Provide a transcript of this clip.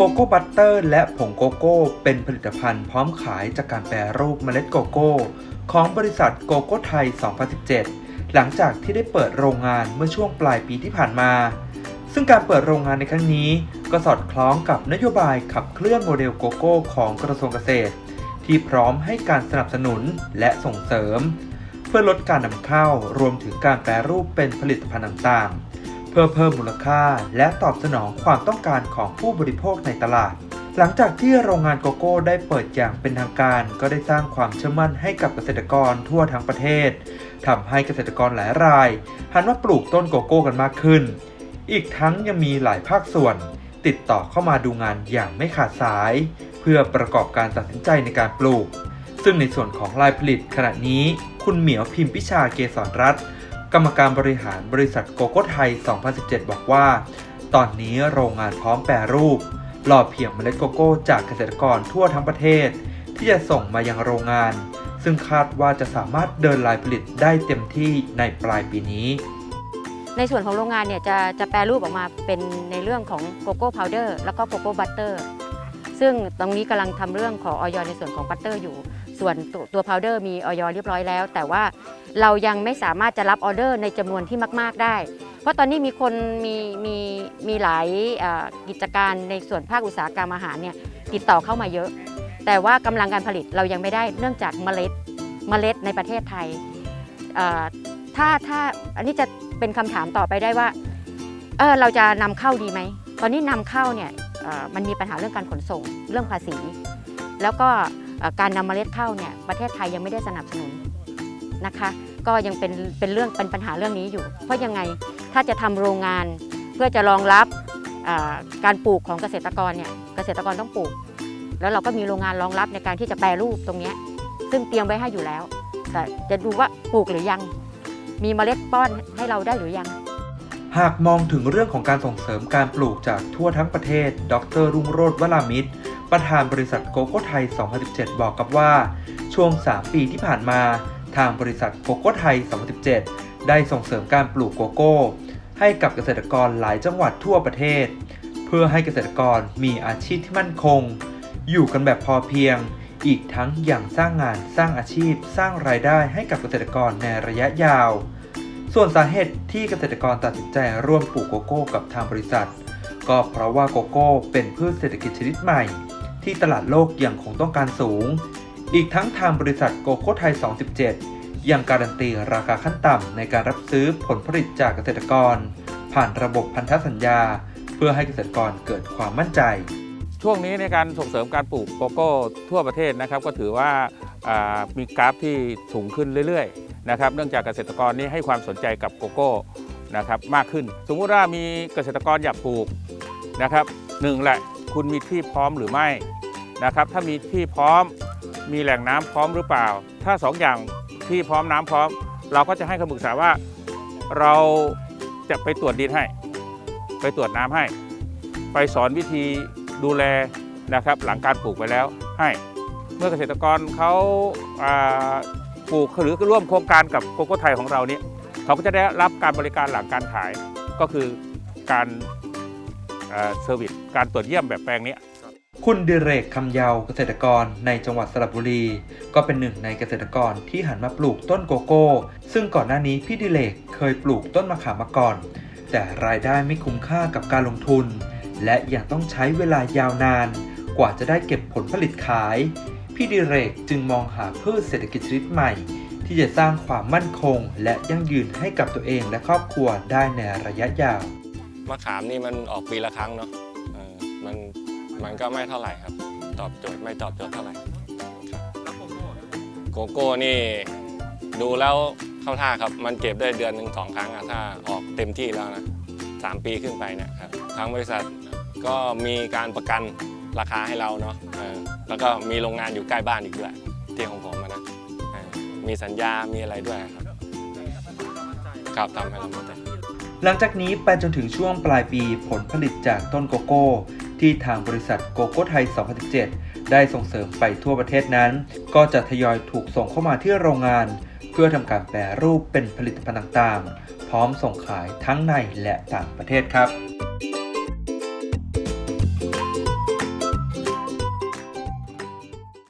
โกโก้บัตเตอร์และผงโกโก้เป็นผลิตภัณฑ์พร้อมขายจากการแปรรูปเมล็ดโกโก้ ของบริษัทโกโก้ไทย 2017 หลังจากที่ได้เปิดโรงงานเมื่อช่วงปลายปีที่ผ่านมา ซึ่งการเปิดโรงงานในครั้งนี้ ก็สอดคล้องกับนโยบายขับเคลื่อนโมเดลโกโก้ของกระทรวงเกษตร ที่พร้อมให้การสนับสนุนและส่งเสริม เพื่อลดการนำเข้ารวมถึงการแปรรูปเป็นผลิตภัณฑ์ต่างๆ เพื่อเพิ่มมูลค่าและตอบสนองความต้องการของผู้บริโภคในตลาด หลังจากที่โรงงานโกโก้ได้เปิดอย่างเป็นทางการ ก็ได้สร้างความเชื่อมั่นให้กับเกษตรกรทั่วทั้งประเทศทำให้เกษตรกรหลายรายหันมาปลูกต้นโกโก้กันมากขึ้น อีกทั้งยังมีหลายภาคส่วน ติดต่อเข้ามาดูงานอย่างไม่ขาดสาย เพื่อประกอบการตัดสินใจในการปลูก ซึ่งในส่วนของลายผลิตขณะนี้ คุณเหมียวพิมพิชาเกษรรัตน์ กรรมการบริหารบริษัทโกโก้ไทย 2017 บอกว่า ตอนนี้โรงงานพร้อมแปรรูปรอเพียงเมล็ดโกโก้จากเกษตรกรทั่วทั้งประเทศ ที่จะส่งมายังโรงงาน ซึ่งคาดว่าจะสามารถเดินลายผลิตได้เต็มที่ในปลายปีนี้ ในส่วนของโรงงานเนี่ยจะจะแปรรูปออกมาเป็นในเรื่องของโกโก้พาวเดอร์แล้วก็โกโก้บัตเตอร์ซึ่งตรงนี้กำลังทำเรื่องขอออยในส่วนของบัตเตอร์อยู่ ส่วนตัวตัวพาวเดอร์มีออยเรียบร้อยแล้ว แต่ว่าเรายังไม่สามารถจะรับออเดอร์ในจำนวนที่มาก ๆได้ เพราะตอนนี้มีคนมีมีมีหลายกิจการในส่วนภาคอุตสาหกรรมอาหารเนี่ยติดต่อเข้ามาเยอะ แต่ว่ากำลังการผลิตเรายังไม่ได้เนื่องจากเมล็ดเมล็ดในประเทศไทยถ้าถ้าอันนี้จะเป็นคำถามต่อไปได้ว่าเออเราจะนำเข้าดีไหมตอนนี้นำเข้าเนี่ยมันมีปัญหาเรื่องการขนส่งเรื่องภาษี แล้วก็ การนำเมล็ดเข้าเนี่ยประเทศไทยยังไม่ได้สนับสนุนนะคะ ก็ยังเป็นเป็นเรื่องเป็นปัญหาเรื่องนี้อยู่ เพราะยังไงถ้าจะทำโรงงานเพื่อจะรองรับการปลูกของเกษตรกรเนี่ยเกษตรกรต้องปลูก แล้วเราก็มีโรงงานรองรับในการที่จะแปรรูปตรงนี้ซึ่งเตรียมไว้ให้อยู่แล้ว แต่จะดูว่าปลูกหรือยัง มีเมล็ดป้อนให้เราได้หรือยัง หากมองถึงเรื่องของการส่งเสริมการปลูกจากทั่วทั้งประเทศ ดร รุ่งโรจน์วรามิตร ประธานบริษัทโกโก้ไทย 2017 บอกกับว่า ช่วง 3 ปีที่ผ่านมาทางบริษัทโกโก้ไทย 2017 ได้ส่งเสริมการปลูกโกโก้ ให้กับเกษตรกรหลายจังหวัดทั่วประเทศ เพื่อให้เกษตรกรมีอาชีพที่มั่นคง อยู่กันแบบพอเพียง อีกทั้งอย่างสร้างงานสร้างอาชีพ สร้างรายได้ให้กับเกษตรกรในระยะยาว ส่วนสาเหตุที่เกษตรกรตัดสินใจร่วมปลูกโกโก้ กับทางบริษัท ก็เพราะว่าโกโก้เป็นพืชเศรษฐกิจชนิดใหม่ ที่ตลาดโลกยังคงต้องการสูง อีกทั้งทางบริษัทโกโกไทย 217 ยังการันตีราคาขั้นต่ำในการรับซื้อผลผลิตจากเกษตรกร ผ่านระบบพันธสัญญา เพื่อให้เกษตรกรเกิดความมั่นใจ ช่วงนี้ในการส่งเสริมการปลูกโกโก้ทั่วประเทศนะครับ ก็ถือว่าอ่ามีกราฟที่สูงขึ้นเรื่อยๆนะครับเนื่องจากเกษตรกรนี้ให้ความสนใจกับโกโก้นะครับมากขึ้น สมมุติว่ามีเกษตรกรอยากปลูกนะครับหนึ่งแหละ คุณมีที่พร้อมหรือไม่นะครับ ถ้ามีที่พร้อมมีแหล่งน้ำพร้อมหรือเปล่า ถ้าสองอย่างที่พร้อมน้ำพร้อม เราก็จะให้คำปรึกษาว่า เราจะไปตรวจดินให้ ไปตรวจน้ำให้ ไปสอนวิธีดูแลนะครับ หลังการปลูกไปแล้วให้ เมื่อเกษตรกรเขาาปลูกหรือร่วมโครงการกับโกโก้ไทยของเราเนี่ยเขาก็จะได้รับการบริการหลังการขายก็คือการ เซอร์วิสการตรวจเยี่ยมแบบแปลงนี้คุณดิเรกคำเยาวเกษตรกรในจังหวัดสระบุรี ก็เป็นหนึ่งในเกษตรกรที่หันมาปลูกต้นโกโก้ ซึ่งก่อนหน้านี้พี่ดิเรกเคยปลูกต้นมะขามมาก่อน แต่รายได้ไม่คุ้มค่ากับการลงทุน และยังต้องใช้เวลายาวนาน กว่าจะได้เก็บผลผลิตขาย พี่ดิเรกจึงมองหาพืชเศรษฐกิจชนิดใหม่ ที่จะสร้างความมั่นคง และยั่งยืนให้กับตัวเองและครอบครัวได้ในระยะยาว มะขามนี่มันออกปีละครั้งเนาะมันมันก็ไม่เท่าไหร่ครับ ตอบโจทย์ไม่ตอบโจทย์เท่าไหร่ครับโกโก้นี่ดูแล้วเข้าท่าครับ มันเก็บได้เดือนหนึ่งสองครั้งอะถ้าออกเต็มที่แล้วนะสามปีขึ้นไปเนะครับทางบริษัทก็มีการประกันราคาให้เราเนาะแล้วก็มีโรงงานอยู่ใกล้บ้านอีกด้วยที่ของผมนะมีสัญญา มีอะไรด้วยครับ ครับทำให้เรามั่นใจ หลังจากนี้ไปจนถึงช่วงปลายปีผลผลิตจากต้นโกโก้ ที่ทางบริษัทโกโก้ไทย 2017 ได้ส่งเสริมไปทั่วประเทศนั้น ก็จะทยอยถูกส่งเข้ามาที่โรงงาน เพื่อทำการแปรรูปเป็นผลิตภัณฑ์ต่างๆ พร้อมส่งขายทั้งในและต่างประเทศครับ